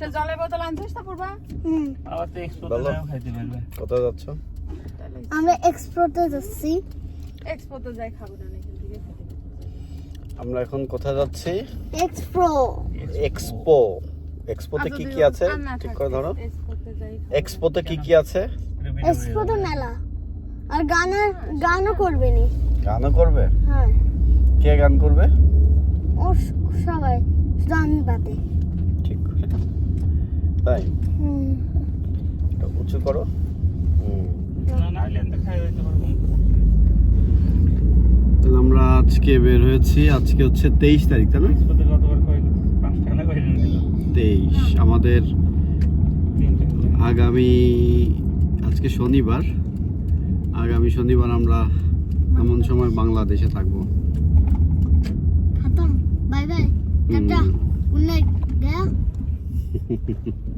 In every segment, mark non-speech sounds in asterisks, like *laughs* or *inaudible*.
সে জলের বোতল আনছিস তো পূর্বা? হুম। আবার তো এক্সপো বলো। খাইতে পারবে। কোথায় যাচ্ছ? আমরা এক্সপ্লোরতে যাচ্ছি। এক্সপো তো যাই খাব না। আমরা এখন কোথায় যাচ্ছি? এক্সপ্লো এক্সপো এক্সপোতে কি কি আছে? ঠিক করে ধরো। এক্সপোতে। এক্সপোতে কি কি আছে? এক্সপ্লোতে মেলা। আর গানের গানও করবে নি। গানও করবে? হ্যাঁ। কে গান করবে? ও সবাই ঠিক করে তাই? উঁচু করো। আমরা আজকে বের হয়েছি। আজকে হচ্ছে তেইশ তারিখ তাই না? তেইশ। আমাদের আগামী আজকে শনিবার। আগামী শনিবার আমরা এমন সময় বাংলাদেশে থাকব। Bye bye. Tata. Good night. *laughs*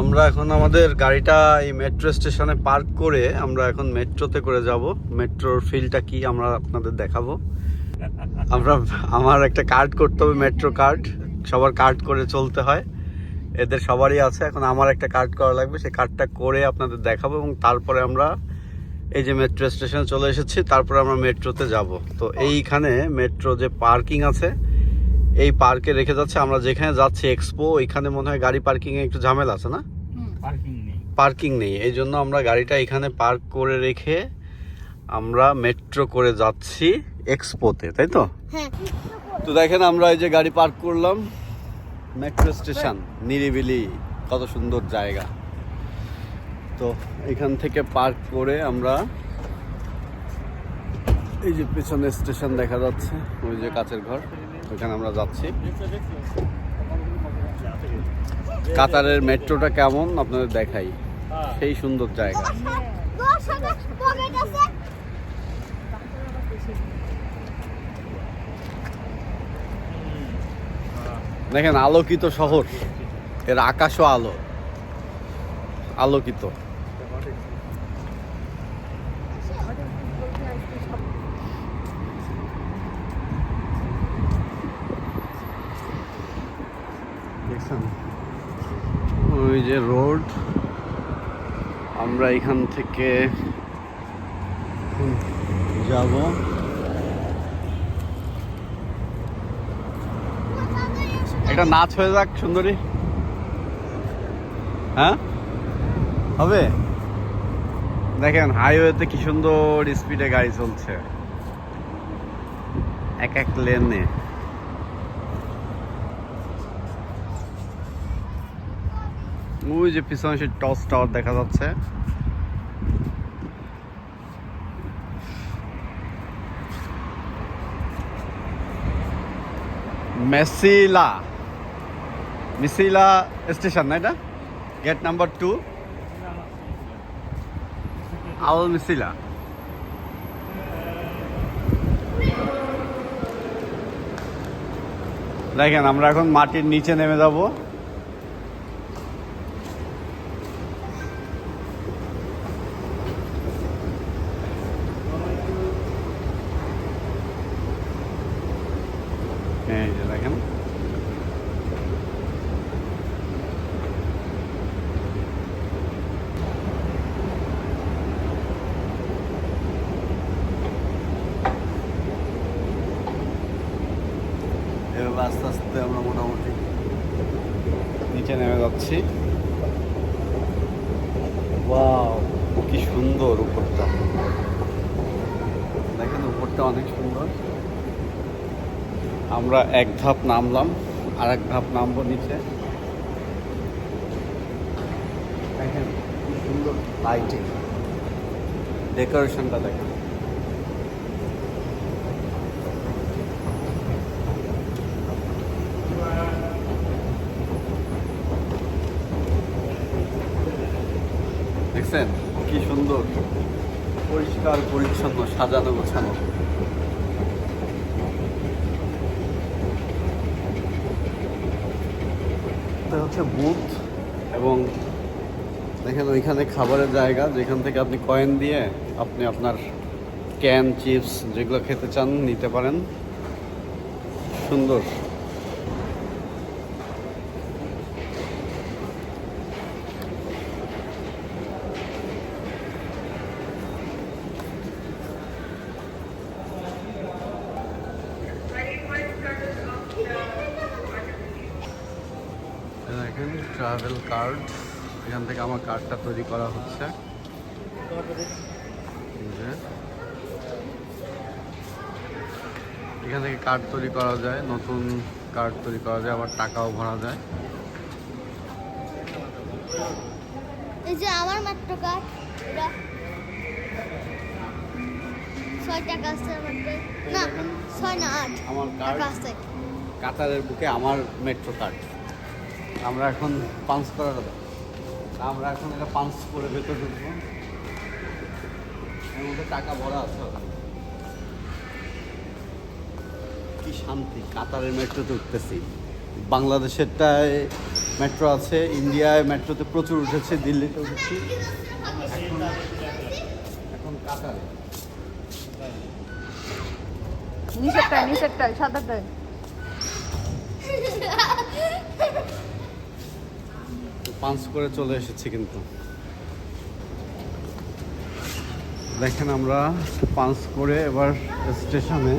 আমরা এখন আমাদের গাড়িটা এই মেট্রো স্টেশনে পার্ক করে আমরা এখন মেট্রোতে করে যাব। মেট্রোর ফিলটা কি আমরা আপনাদের দেখাবো। আমরা, আমার একটা কার্ড করতে হবে মেট্রো কার্ড সবার কার্ড করে চলতে হয়। এদের সবারই আছে, এখন আমার একটা কার্ড করা লাগবে। সেই কার্ডটা করে আপনাদের দেখাবো এবং তারপরে আমরা এই যে মেট্রো স্টেশনে চলে এসেছি, তারপরে আমরা মেট্রোতে যাব। তো এইখানে মেট্রো যে পার্কিং আছে এই পার্কে রেখে যাচ্ছে। আমরা যেখানে যাচ্ছি এক্সপো ওইখানে মনে হয় গাড়ি পার্কিং এ একটু ঝামেলা আছে না? পার্কিং নেই। এই জন্য আমরা গাড়িটা এখানে পার্ক করে রেখে আমরা মেট্রো করে যাচ্ছি এক্সপোতে তাই তো? হ্যাঁ। তো দেখেন আমরা এই যে গাড়ি পার্ক করলাম। মেট্রো স্টেশন নিরিবিলি কত সুন্দর জায়গা। তো এখান থেকে পার্ক করে আমরা এই যে পেছনে স্টেশন দেখা যাচ্ছে ওই যে কাছের ঘর। ওইখানে আমরা যাচ্ছি। কাতারের মেট্রোটা কেমন? আপনাদের দেখাই। সেই সুন্দর জায়গা। দেখেন, আলোকিত শহর। এর আকাশও আলো। আলোকিত দেখছেন ওই যে রোড। আমরা এখান থেকে যাব। একটা নাচ হয়ে যাক, সুন্দরী। হ্যাঁ? হবে? দেখেন হাইওয়েতে কি সুন্দর স্পিডে গাড়ি চলছে। এক এক লেনে ওই যে পিছনে সে টস টাওয়ার দেখা যাচ্ছে। মেসিলা, মিসিলা স্টেশন, না এটা? Gate number two. Al Misila. দেখেন, আমরা এখন মাটির নিচে নেমে যাব এই যে দেখেন এভাবে আস্তে আস্তে আমরা মোটামুটি নিচে নেমে যাচ্ছি। ওয়াও, কি সুন্দর উপরটা। দেখেন উপরটা অনেক সুন্দর। আমরা এক ধাপ নামলাম আর এক ধাপ নামবো নিচে। দেখেন সুন্দর লাইটিং ডেকোরেশনটা দেখেন। দেখছেন? কি সুন্দর। পরিষ্কার, পরিচ্ছন্ন, সাজানো, গোছানো। হচ্ছে বুথ এবং দেখেন ওইখানে খাবারের জায়গা, যেখান থেকে আপনি কয়েন দিয়ে আপনি আপনার ক্যান চিপস যেগুলো খেতে চান নিতে পারেন। সুন্দর এই দেখেন ট্রাভেল কার্ড এখান থেকে আমার কার্ডটা তৈরি করা হচ্ছে। এখান থেকে কার্ড তৈরি করা যায় নতুন কার্ড তৈরি করা যায় আবার টাকাও ভরা যায়। এই যে আমার মাত্র কাঠ এটা। ছয় টাকা আছে না ছয় না আট। আমার কার্ড আছে। কাতারের বুকে আমার মেট্রো কার্ড আমরা এখন পাঞ্চ করার আমরা এখন এটা পাঞ্চ করে ভেতরে ঢুকবো। এর মধ্যে টাকা ভরা আছে কি শান্তি, কাতারের মেট্রোতে উঠতেছি। বাংলাদেশেরটায় মেট্রো আছে, ইন্ডিয়ায় মেট্রোতে প্রচুর উঠেছে, দিল্লিতে উঠেছি। এখন কাতারে। নিচেরটায় নিচেরটায় সাদাটায় পাঞ্চ করে চলে এসেছি কিন্তু। দেখেন আমরা পাঞ্চ করে এবার স্টেশনে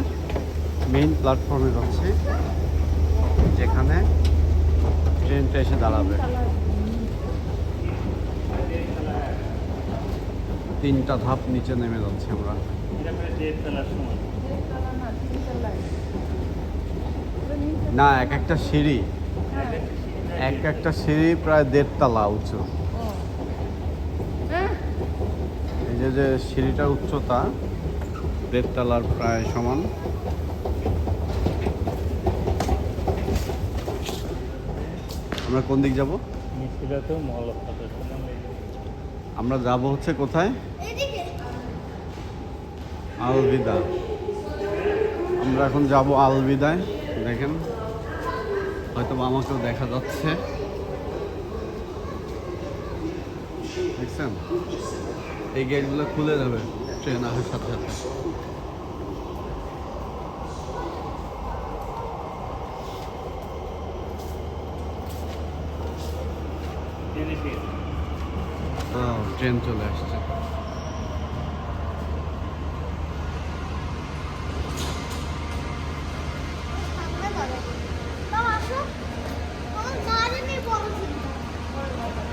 মেইন প্ল্যাটফর্মে যাচ্ছি, যেখানে ট্রেনটা এসে দাঁড়াবে। তিনটা ধাপ নিচে নেমে যাচ্ছি আমরা। না, এক একটা সিঁড়ি। এক একটা সিঁড়ি প্রায় দেড়তলা উঁচু। এই যে যে সিঁড়িটার উচ্চতা, দেড়তলার প্রায় সমান। আমরা কোন দিক যাব? আমরা যাব হচ্ছে কোথায়? আলবিদা। আমরা এখন যাব আলবিদায়। দেখেন। হয়তো আমাকেও দেখা যাচ্ছে। দেখছেন? এই গেটগুলো খুলে যাবে ট্রেন আসার সাথে সাথে। ও, ট্রেন চলে আসছে সামনে বলো তাও আসো আমার গাড়ি নেই বড় ছিল কোন না ওটা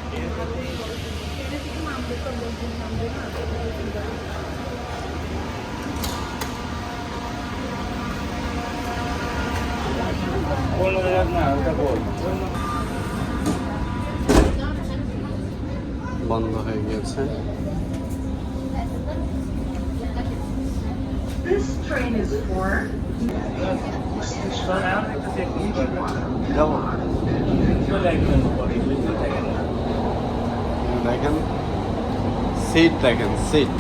বল বন্ধ হয়ে গিয়েছে। This train is for দেখেন সিট দেখেন সিট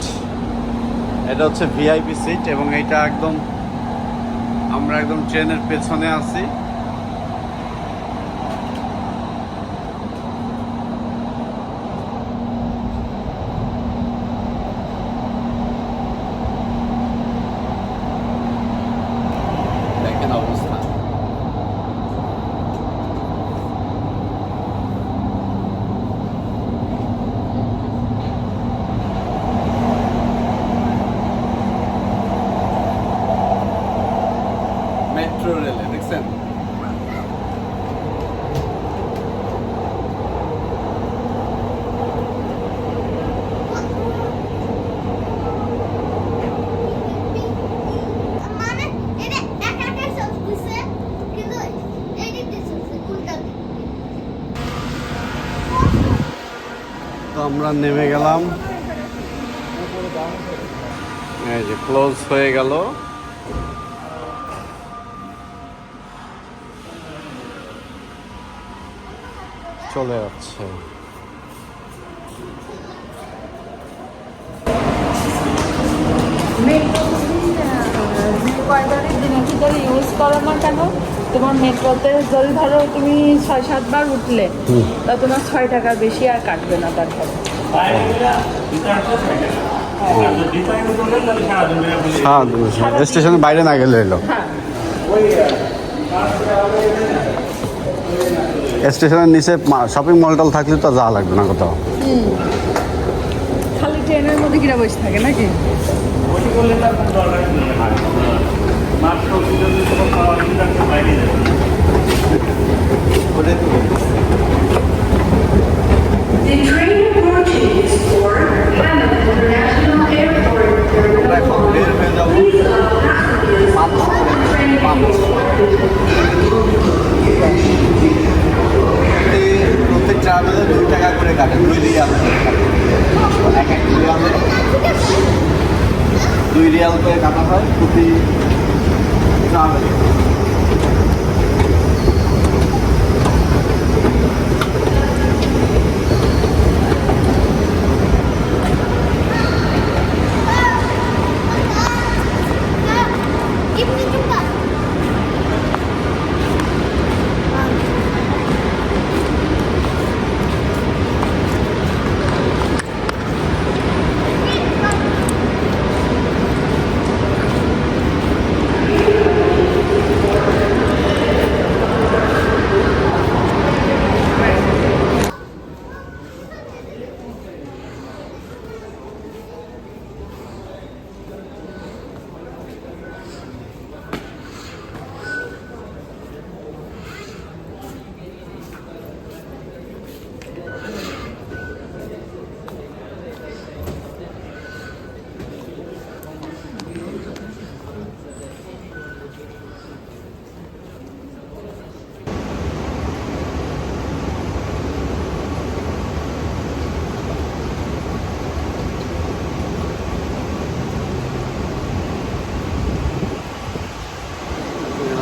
এটা হচ্ছে ভিআইপি সিট এবং এটা একদম আমরা একদম ট্রেনের পেছনে আছি। দেখেন অবস্থা মেট্রো রেলে দেখছেন মানে এটা একা একা চলতেছে কিন্তু এই দিক দিয়ে চলছে উল্টা দিক তো আমরা নেমে গেলাম। এই যে ক্লোজ হয়ে গেল। চলে যাচ্ছে। ইউজ করো না কেন? তোমার মেট্রোতে যদি ধরো তুমি ছয় সাতবার উঠলে তা তোমার ছয় টাকার বেশি আর কাটবে না তারপর। স্টেশনের বাইরে না গেলে এলো। হ্যাঁ। স্টেশনের নিচে শপিং মল টল থাকলে তো যাওয়া লাগবে না কোথাও। খালি ট্রেনের মধ্যে কিরা বসে থাকে নাকি? মাত্র বাইরে যাবে ওটাই তো বলছি। The train approaching is for Panama International Airport আমরা এখন Terminal বের হয়ে যাব Please allow passengers পাঁচ train পাঁচ প্রত্যেক ট্রাভেলে দুই টাকা করে কাটে দুই রিয়াল করে কাটে। এক এক রিয়ালে দুই রিয়াল করে কাটা হয় প্রতি travel Give me the bus.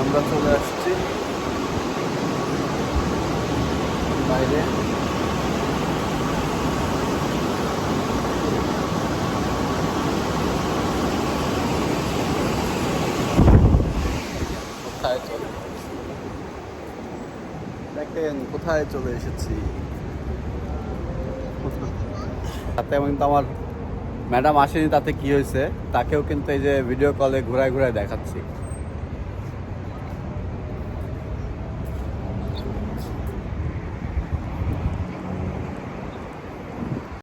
আমরা চলে আসছি বাইরে কোথায় চলে? দেখেন, কোথায় চলে এসেছি? তাতে কিন্তু আমার ম্যাডাম আসেনি, তাতে কি হয়েছে? তাকেও কিন্তু এই যে ভিডিও কলে ঘুরায় ঘুরায় দেখাচ্ছি।